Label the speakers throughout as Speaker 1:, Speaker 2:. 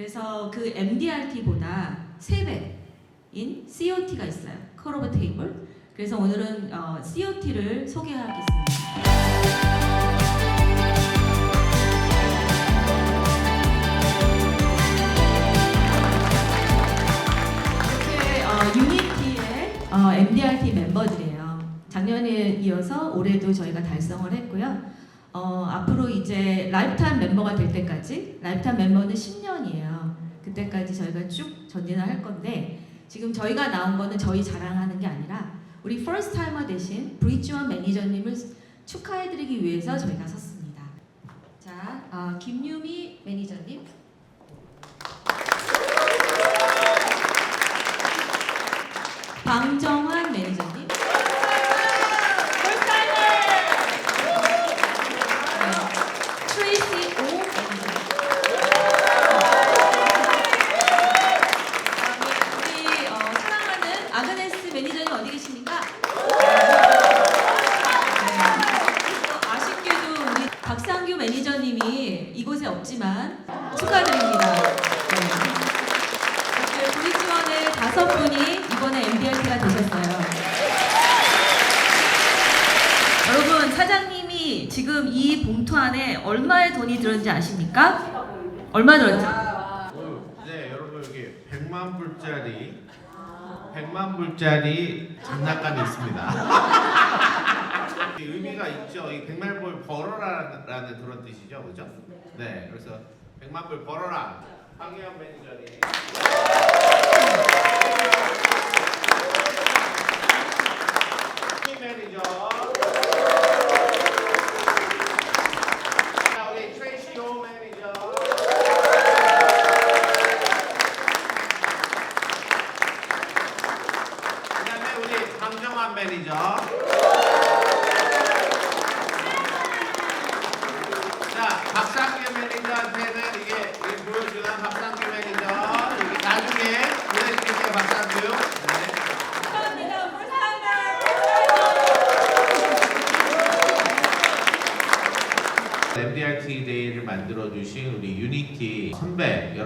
Speaker 1: 그래서 그 MDRT보다 3배인 COT가 있어요. 컬 오브 테이블. 그래서 오늘은 어, COT를 소개하겠습니다. 어, 어, MDRT 멤버들이에요. 작년에 이어서 올해도 저희가 달성을 했고요. 어, 앞으로 이제 라이프타임 멤버가 될 때까지 라이프타임 멤버는 10년이에요. 그때까지 저희가 쭉 전진을 할 건데 지금 저희가 나온 거는 저희 자랑하는 게 아니라 우리 퍼스트 타이머 대신 브리지원 매니저님을 축하해드리기 위해서 저희가 섰습니다. 자, 어, 김유미 매니저님. 방정환 매니저님.
Speaker 2: 불짜리 장난감이 있습니다. 이 의미가 있죠. 이 100만 불 벌어라라는 그런 뜻이죠, 그죠? 네, 그래서 100만 불 벌어라. 황희연 매니저님. 팀 매니저.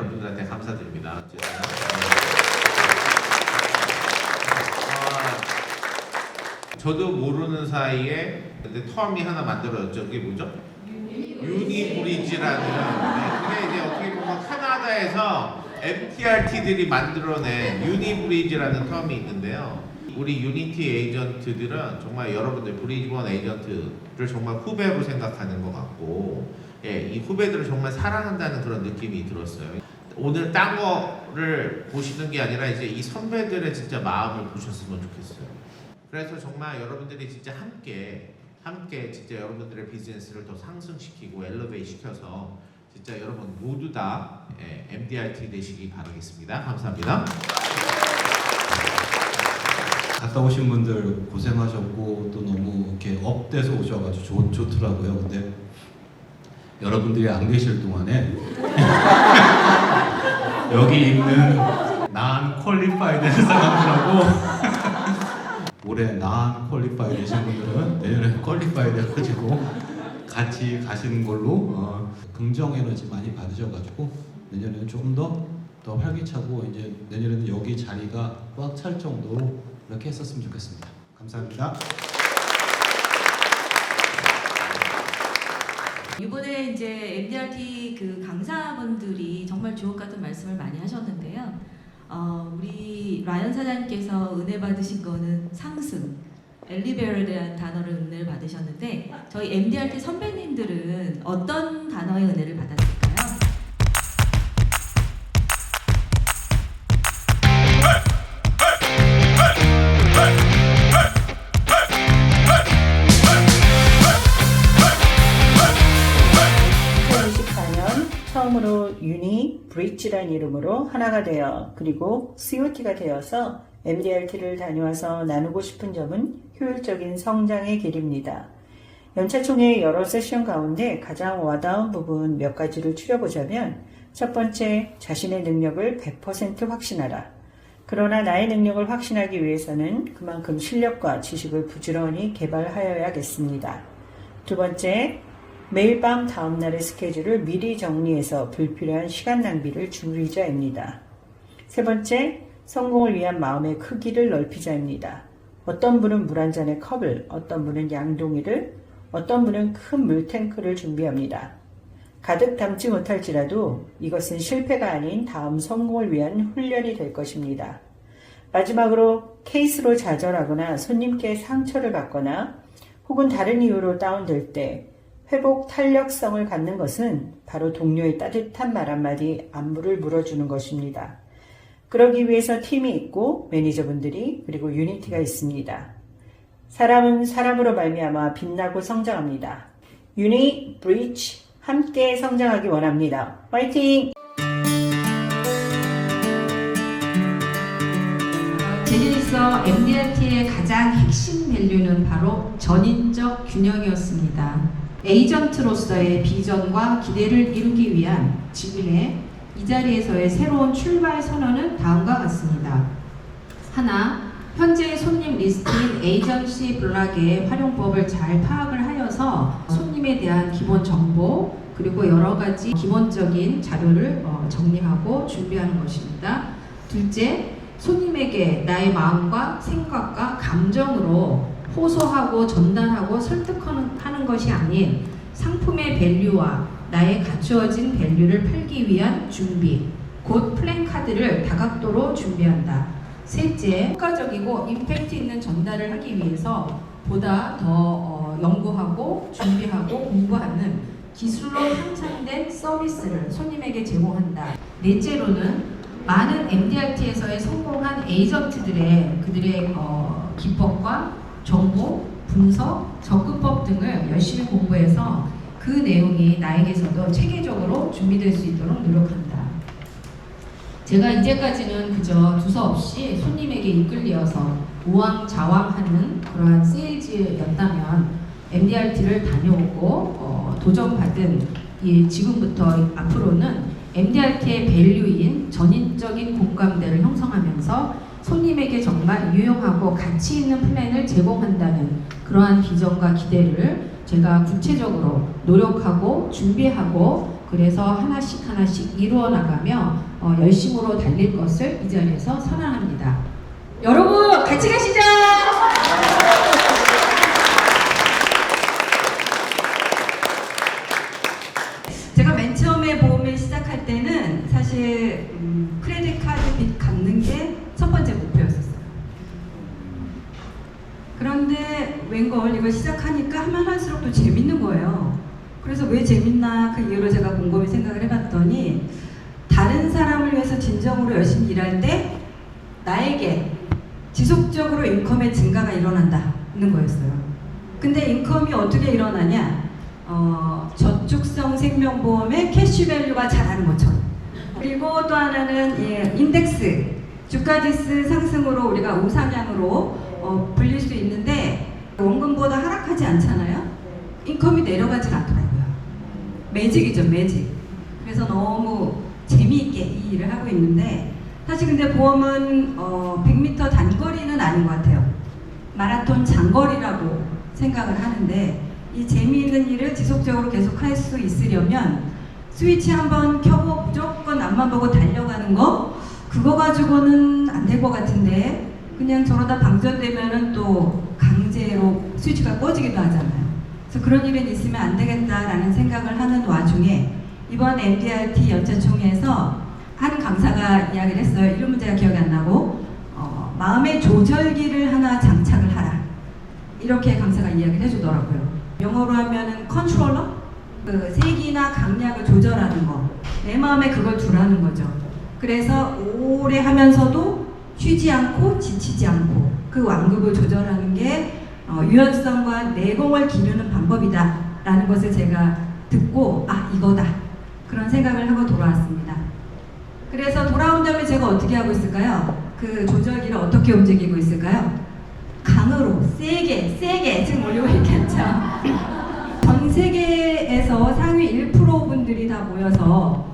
Speaker 2: 여러분들한테 감사드립니다. 어, 저도 모르는 사이에 근데 텀이 하나 만들어졌죠. 그게 뭐죠? 유니브리지라는 네, 그게 이제 어떻게 보면 카나다에서 MTRT들이 만들어낸 유니브리지라는 텀이 있는데요. 우리 유니티 에이전트들은 정말 여러분들 브리즈번 에이전트를 정말 후배로 생각하는 것 같고 예, 이 후배들을 정말 사랑한다는 그런 느낌이 들었어요. 오늘 딴 거를 보시는 게 아니라 이제 이 선배들의 진짜 마음을 보셨으면 좋겠어요. 그래서 정말 여러분들이 진짜 함께 함께 진짜 여러분들의 비즈니스를 더 상승시키고 엘리베이 시켜서 진짜 여러분 모두 다 예, MDRT 되시기 바라겠습니다. 감사합니다.
Speaker 3: 갔다 오신 분들 고생하셨고 또 너무 이렇게 업돼서 오셔가지고 좋, 좋더라고요. 근데 여러분들이 안 계실 동안에 여기 있는 난 퀄리파이 되는 사람들하고 올해 난 퀄리파이 되신 분들은 내년에 퀄리파이 돼가지고 같이 가시는 걸로 어, 긍정 에너지 많이 받으셔가지고 내년에는 조금 더 더 활기차고 이제 내년에는 여기 자리가 꽉 찰 정도로 이렇게 했었으면 좋겠습니다. 감사합니다.
Speaker 1: 이번에 이제 MDRT 그 강사분들이 정말 주옥 같은 말씀을 많이 하셨는데요. 어, 우리 라이언 사장님께서 은혜 받으신 거는 상승, 엘리베어에 단어를 은혜를 받으셨는데 저희 MDRT 선배님들은 어떤 단어의 은혜를 받았을까요?
Speaker 4: 브릿지란 이름으로 하나가 되어 그리고 COT가 되어서 MDRT를 다녀와서 나누고 싶은 점은 효율적인 성장의 길입니다. 연차총회 여러 세션 가운데 가장 와닿은 부분 몇 가지를 추려보자면 첫 번째, 자신의 능력을 100% 확신하라. 그러나 나의 능력을 확신하기 위해서는 그만큼 실력과 지식을 부지런히 개발하여야겠습니다. 두 번째, 매일 밤 다음날의 스케줄을 미리 정리해서 불필요한 시간 낭비를 줄이자입니다. 세 번째, 성공을 위한 마음의 크기를 넓히자입니다. 어떤 분은 물 한 잔의 컵을, 어떤 분은 양동이를, 어떤 분은 큰 물탱크를 준비합니다. 가득 담지 못할지라도 이것은 실패가 아닌 다음 성공을 위한 훈련이 될 것입니다. 마지막으로 케이스로 좌절하거나 손님께 상처를 받거나 혹은 다른 이유로 다운될 때 회복 탄력성을 갖는 것은 바로 동료의 따뜻한 말 한마디 안부를 물어주는 것입니다. 그러기 위해서 팀이 있고 매니저분들이 그리고 유니티가 있습니다. 사람은 사람으로 말미암아 빛나고 성장합니다. 유니, 브리치 함께 성장하기 원합니다. 화이팅!
Speaker 5: 제니리서 MDRT의 가장 핵심 밸류는 바로 전인적 균형이었습니다. 에이전트로서의 비전과 기대를 이루기 위한 지금의 이 자리에서의 새로운 출발 선언은 다음과 같습니다. 하나, 현재 손님 리스트인 에이전시 블락의 활용법을 잘 파악을 하여서 손님에 대한 기본 정보 그리고 여러 가지 기본적인 자료를 어, 정리하고 준비하는 것입니다. 둘째, 손님에게 나의 마음과 생각과 감정으로 호소하고 전달하고 설득하는 하는 것이 아닌 상품의 밸류와 나의 갖추어진 밸류를 팔기 위한 준비, 곧 플랜카드를 다각도로 준비한다. 셋째, 효과적이고 임팩트 있는 전달을 하기 위해서 보다 더 어, 연구하고 준비하고 공부하는 기술로 향상된 서비스를 손님에게 제공한다. 넷째로는 많은 MDRT에서의 성공한 에이전트들의 그들의 어, 기법과 정보, 분석, 접근법 등을 열심히 공부해서 그 내용이 나에게서도 체계적으로 준비될 수 있도록 노력한다. 제가 이제까지는 그저 두서없이 손님에게 이끌려서 우왕좌왕하는 그러한 세일즈였다면 MDRT를 다녀오고 어, 도전받은 이 지금부터 앞으로는 MDRT의 밸류인 전인적인 공감대를 형성하면서 손님에게 정말 유용하고 가치 있는 플랜을 제공한다는 그러한 비전과 기대를 제가 구체적으로 노력하고 준비하고 그래서 하나씩 하나씩 이루어 나가며 어, 열심으로 달릴 것을 이 자리에서 선언합니다. 여러분 같이 가시죠.
Speaker 6: 제가 맨 처음에 보험을 시작할 때는 사실 음, 크레딧 카드 빚 갚는 게 첫 번째 목표였었어요. 그런데 웬걸 이걸 시작하니까 하면 할수록 또 재밌는 거예요. 그래서 왜 재밌나 그 이유로 제가 곰곰이 생각을 해봤더니 다른 사람을 위해서 진정으로 열심히 일할 때 나에게 지속적으로 인컴의 증가가 일어난다는 거였어요. 근데 인컴이 어떻게 일어나냐? 어, 저축성 생명보험의 캐시밸류가 잘하는 것처럼. 그리고 또 하나는 예, 인덱스 주가 지수 상승으로 우리가 우상향으로 어, 불릴 수 있는데 원금보다 하락하지 않잖아요. 인컴이 내려가지 않더라고요. 매직이죠, 매직. 그래서 너무 재미있게 이 일을 하고 있는데 사실 근데 보험은 어, 100m 단거리는 아닌 것 같아요. 마라톤 장거리라고 생각을 하는데 이 재미있는 일을 지속적으로 계속 할 수 있으려면 스위치 한번 켜고 무조건 앞만 보고 달려가는 거 그거 가지고는 안 될 것 같은데 그냥 저러다 방전되면은 또 강제로 스위치가 꺼지기도 하잖아요. 그래서 그런 일은 있으면 안 되겠다라는 생각을 하는 와중에 이번 MDRT 연차총회에서 한 강사가 이야기를 했어요. 이름 문제가 기억이 안 나고 어, 마음의 조절기를 하나 장착을 하라. 이렇게 강사가 이야기를 해주더라고요. 영어로 하면은 컨트롤러? 그 세기나 강약을 조절하는 거. 내 마음에 그걸 두라는 거죠. 그래서 오래 하면서도 쉬지 않고 지치지 않고 그 완급을 조절하는 게 어, 유연성과 내공을 기르는 방법이다. 라는 것을 제가 듣고 아 이거다. 그런 생각을 하고 돌아왔습니다. 그래서 돌아온 다음에 제가 어떻게 하고 있을까요? 그 조절기를 어떻게 움직이고 있을까요? 강으로 세게 세게 지금 올리고 있겠죠. 전 세계에서 상위 1% 분들이 다 모여서 한 4박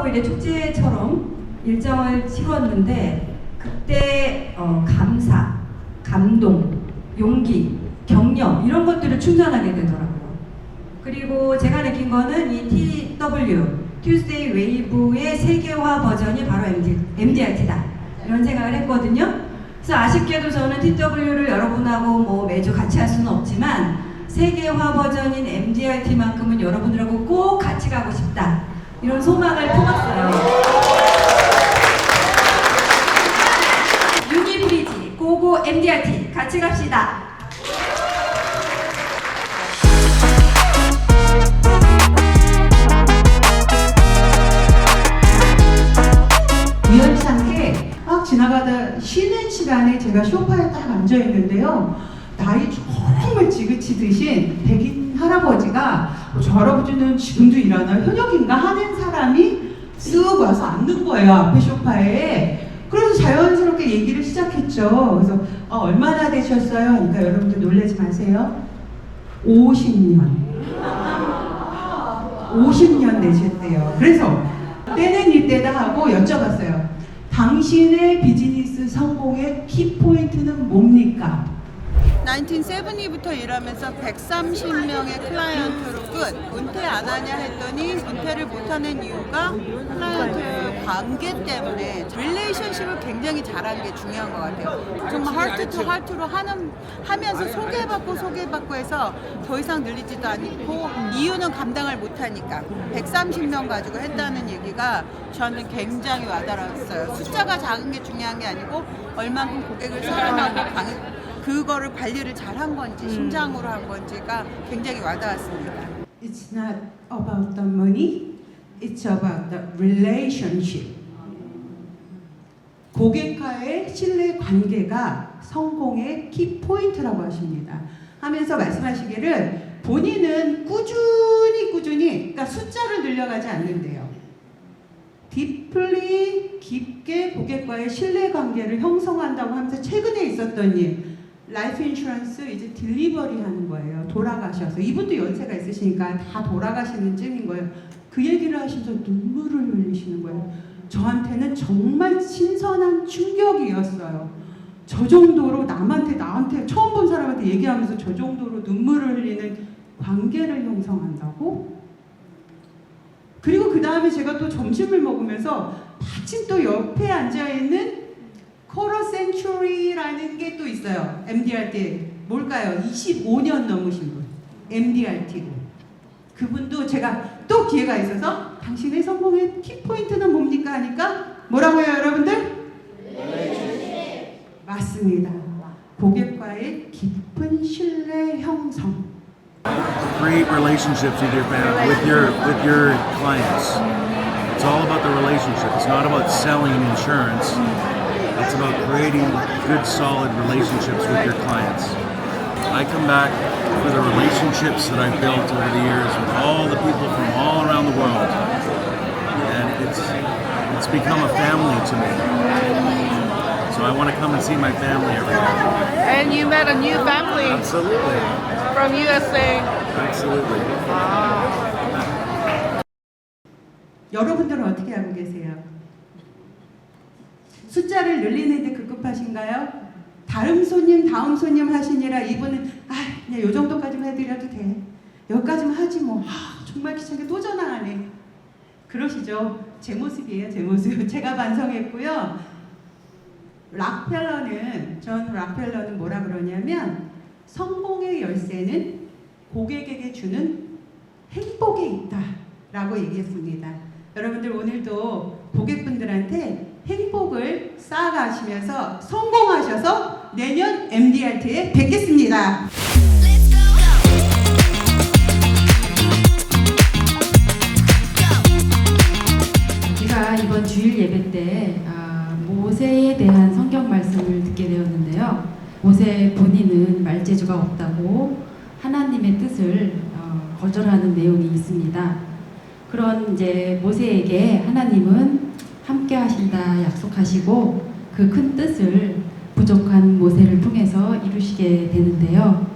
Speaker 6: 5일의 축제처럼 일정을 치루었는데 그때 어, 감사, 감동, 용기, 격려 이런 것들을 충전하게 되더라고요. 그리고 제가 느낀 거는 이 TW, Tuesday Wave의 세계화 버전이 바로 MD, MDRT다. 이런 생각을 했거든요. 그래서 아쉽게도 저는 TW를 여러분하고 뭐 매주 같이 할 수는 없지만 세계화 버전인 MDRT만큼은 여러분들하고 꼭 같이 가고 싶다. 이런 소망을 품었어요. 유니브리지 고고 MDRT 같이 갑시다.
Speaker 7: 우연치 않게 막 지나가다 쉬는 시간에 제가 소파에 딱 앉아 있는데요. 나이 정말 지긋이 듯이 백인 할아버지가 저 할아버지는 지금도 일하나 현역인가 하는 사람이 쓱 와서 앉는 거예요 앞에 소파에. 그래서 자연스럽게 얘기를 시작했죠. 그래서 어, 얼마나 되셨어요? 그러니까 여러분들 놀라지 마세요. 50년. 50년 되셨대요. 그래서 때는 이때다 하고 여쭤봤어요. 당신의 비즈니스 성공의 키포인트는 뭡니까?
Speaker 8: 1970부터 일하면서 130명의 클라이언트로 끝. 은퇴 안 하냐 했더니 은퇴를 못 하는 이유가 클라이언트 관계 때문에 릴레이션십을 굉장히 잘하는 게 중요한 것 같아요. 정말 하트 투 하트로 하는 하면서 소개받고 소개받고 해서 더 이상 늘리지도 않고 이유는 감당을 못 하니까 130명 가지고 했다는 얘기가 저는 굉장히 와닿았어요. 숫자가 작은 게 중요한 게 아니고 얼만큼 고객을 사랑하고 관- 그거를 관리를 잘 한 건지 심장으로 한 건지가 굉장히 와닿았습니다.
Speaker 7: It's not about the money, it's about the relationship. 고객과의 신뢰 관계가 성공의 키 포인트라고 하십니다. 하면서 말씀하시기를 본인은 꾸준히 꾸준히 그러니까 숫자를 늘려가지 않는데요. 디플리 깊게 고객과의 신뢰 관계를 형성한다고 하면서 최근에 있었던 일 라이프 인슈런스 이제 딜리버리 하는 거예요. 돌아가셔서 이분도 연세가 있으시니까 다 돌아가시는 쯤인 거예요. 그 얘기를 하시면서 눈물을 흘리시는 거예요. 저한테는 정말 신선한 충격이었어요. 저 정도로 남한테 나한테 처음 본 사람한테 얘기하면서 저 정도로 눈물을 흘리는 관계를 형성한다고? 그리고 그 다음에 제가 또 점심을 먹으면서 마침 또 옆에 앉아 있는 코러 센츄리라는 게 또 있어요. MDRT 뭘까요? 25년 넘으신 분. MDRT로. 그분도 제가 또 기회가 있어서 당신의 성공의 키포인트는 뭡니까 하니까 뭐라고요 여러분들? 맞습니다. 고객과의 깊은 신뢰 형성.
Speaker 9: create relationships with your fam- with your with your clients. It's all about the relationship. It's not about selling insurance. It's about creating good, solid relationships with your clients. I come back for the relationships that I've built over the years with all the people from all around the world, and it's it's become a family to me. So I want to come and see my family every year.
Speaker 10: And you met a new family
Speaker 9: Absolutely,
Speaker 10: from USA.
Speaker 9: absolutely.
Speaker 7: 여러분들은 어떻게 하고 계세요? 숫자를 늘리는데 급급하신가요? 다음 손님, 다음 손님 하시니라 이분은 아, 그냥 요 정도까지만 해드려도 돼. 여기까지만 하지 뭐. 아, 정말 귀찮게 또 전화하네. 그러시죠? 제 모습이에요, 제 모습. 제가 반성했고요. 락펠러는 전 락펠러는 뭐라 그러냐면 성공의 열쇠는 고객에게 주는 행복에 있다 라고 얘기했습니다. 여러분들 오늘도 고객분들한테 행복을 쌓아가시면서 성공하셔서 내년 MDRT에 뵙겠습니다.
Speaker 11: 제가 이번 주일 예배 때 아, 모세에 대한 성경 말씀을 듣게 되었는데요. 모세 본인은 말재주가 없다고 하나님의 뜻을 어, 거절하는 내용이 있습니다. 그런 이제 모세에게 하나님은 함께 하신다 약속하시고 그 큰 뜻을 부족한 모세를 통해서 이루시게 되는데요.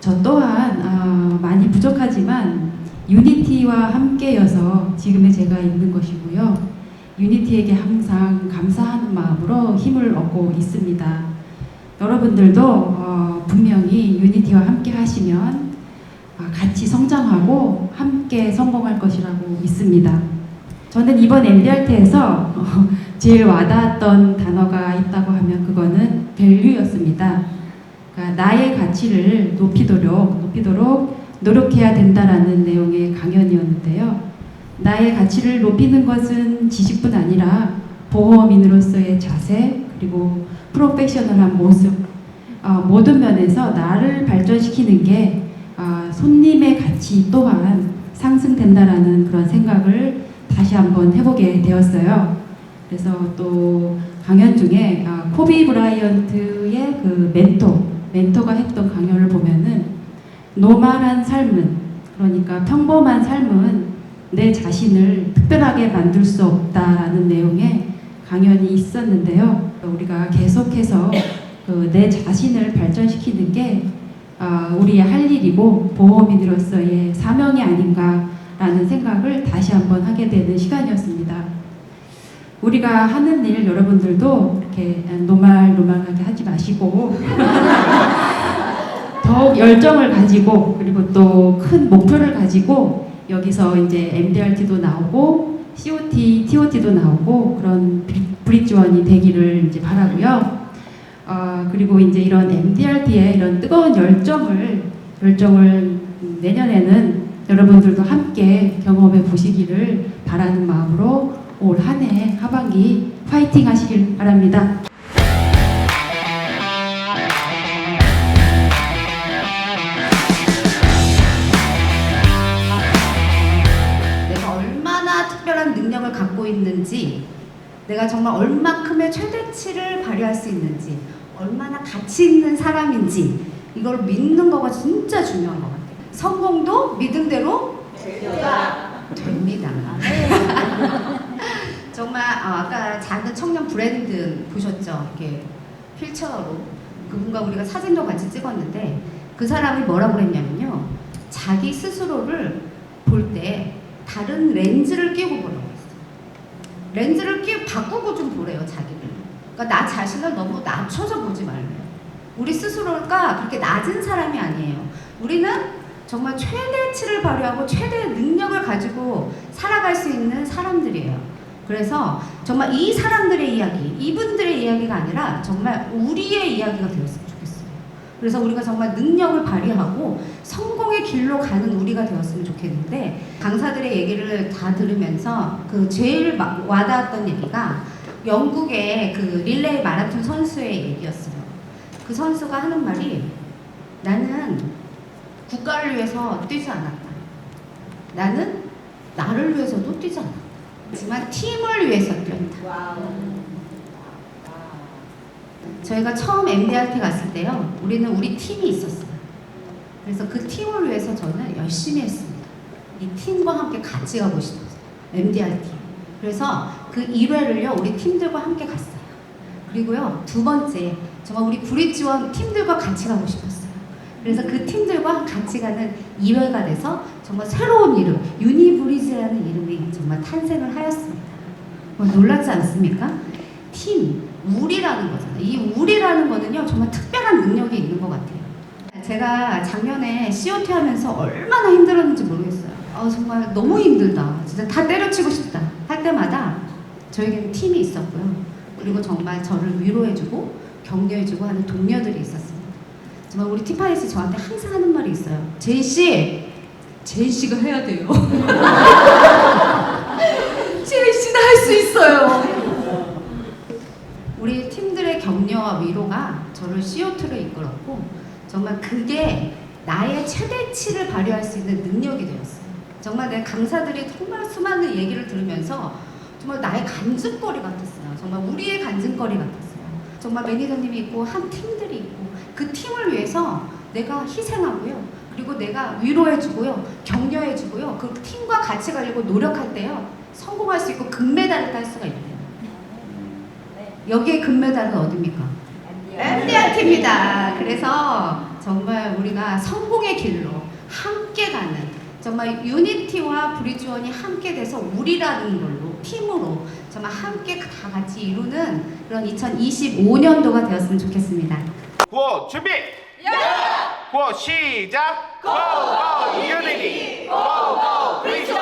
Speaker 11: 저 또한 아, 많이 부족하지만 유니티와 함께여서 지금의 제가 있는 것이고요. 유니티에게 항상 감사하는 마음으로 힘을 얻고 있습니다. 여러분들도 어, 분명히 유니티와 함께 하시면 아, 같이 성장하고 함께 성공할 것이라고 믿습니다. 저는 이번 MDRT에서 어, 제일 와닿았던 단어가 있다고 하면 그거는 밸류였습니다. 그러니까 나의 가치를 높이도록 높이도록 노력해야 된다라는 내용의 강연이었는데요. 나의 가치를 높이는 것은 지식뿐 아니라 보험인으로서의 자세 그리고 프로페셔널한 모습 어, 모든 면에서 나를 발전시키는 게 아, 손님의 가치 또한 상승된다라는 그런 생각을 다시 한번 해보게 되었어요. 그래서 또 강연 중에 아, 코비 브라이언트의 그 멘토, 멘토가 했던 강연을 보면은 노말한 삶은 그러니까 평범한 삶은 내 자신을 특별하게 만들 수 없다라는 내용의 강연이 있었는데요. 우리가 계속해서 그 내 자신을 발전시키는 게 아, 우리의 할 일이고 보험인으로서의 사명이 아닌가 라는 생각을 다시 한번 하게 되는 시간이었습니다. 우리가 하는 일 여러분들도 이렇게 노말노말하게 하지 마시고 더욱 열정을 가지고 그리고 또 큰 목표를 가지고 여기서 이제 MDRT도 나오고 COT, TOT도 나오고 그런 비- 브릿지원이 되기를 이제 바라고요. 어, 그리고 이제 이런 MDRT의 이런 뜨거운 열정을 열정을 내년에는 여러분들도 함께 경험해 보시기를 바라는 마음으로 올 한 해 하반기 파이팅 하시길 바랍니다.
Speaker 12: 내가 얼마나 특별한 능력을 갖고 있는지, 내가 정말 얼마큼의 최대치를 발휘할 수 있는지, 얼마나 가치 있는 사람인지, 이걸 믿는 거가 진짜 중요한 것 같아요. 성공도 믿음대로 됩니다. 정말 아, 아까 작은 청년 브랜드 보셨죠? 이렇게 휠체어로 그분과 우리가 사진도 같이 찍었는데 그 사람이 뭐라고 그랬냐면요. 자기 스스로를 볼 때 다른 렌즈를 끼고 보라고 했어요. 렌즈를 끼 바꾸고 좀 보래요, 자기를. 그러니까 나 자신을 너무 낮춰서 보지 말래요. 우리 스스로가 그렇게 낮은 사람이 아니에요. 우리는 정말 최대치를 발휘하고 최대의 능력을 가지고 살아갈 수 있는 사람들이에요. 그래서 정말 이 사람들의 이야기, 이분들의 이야기가 아니라 정말 우리의 이야기가 되었으면 좋겠어요. 그래서 우리가 정말 능력을 발휘하고 성공의 길로 가는 우리가 되었으면 좋겠는데 강사들의 얘기를 다 들으면서 그 제일 마- 와닿았던 얘기가 영국의 그 릴레이 마라톤 선수의 얘기였어요. 그 선수가 하는 말이 나는 국가를 위해서 뛰지 않았다. 나는 나를 위해서도 뛰지 않았다. 하지만 팀을 위해서 뛰었다. 저희가 처음 MDRT 갔을 때요, 우리는 우리 팀이 있었어요. 그래서 그 팀을 위해서 저는 열심히 했습니다. 이 팀과 함께 같이 가고 싶었어요. MDRT. 그래서 그 1회를요, 우리 팀들과 함께 갔어요. 그리고요, 두 번째, 정말 우리 브릿지원 팀들과 같이 가고 싶었어요. 그래서 그 팀들과 같이 가는 2회가 돼서 정말 새로운 이름, 유니브리즈라는 이름이 정말 탄생을 하였습니다. 뭐 놀랍지 않습니까? 팀, 우리라는 거잖아요. 이 우리라는 거는요, 정말 특별한 능력이 있는 것 같아요. 제가 작년에 COT 하면서 얼마나 힘들었는지 모르겠어요. 아, 정말 너무 힘들다. 진짜 다 때려치고 싶다. 할 때마다 저에게는 팀이 있었고요. 그리고 정말 저를 위로해주고 격려해주고 하는 동료들이 있었습니다. 정말 우리 티파니스 저한테 항상 하는 말이 있어요. 제이 씨, 제이 씨가 해야 돼요. 제이 씨는 할 수 있어요. 우리 팀들의 격려와 위로가 저를 CO2로 이끌었고 정말 그게 나의 최대치를 발휘할 수 있는 능력이 되었어요. 정말 내 강사들이 정말 수많은 얘기를 들으면서 정말 나의 간증거리 같았어요. 정말 우리의 간증거리 같았어요. 정말 매니저님이 있고 한 팀들이 있고 그 팀을 위해서 내가 희생하고요. 그리고 내가 위로해주고요. 격려해주고요. 그 팀과 같이 가려고 노력할 때요. 성공할 수 있고 금메달을 딸 수가 있대요. 여기에 금메달은 어딥니까? MDRT입니다. 그래서 정말 우리가 성공의 길로 함께 가는 정말 유니티와 브리즈원이 함께 돼서 우리라는 걸로 팀으로 정말 함께 다 같이 이루는 그런 2025년도가 되었으면 좋겠습니다.
Speaker 2: 구호 준비! 구호 시작! 고고 유니티! 고고 프리처!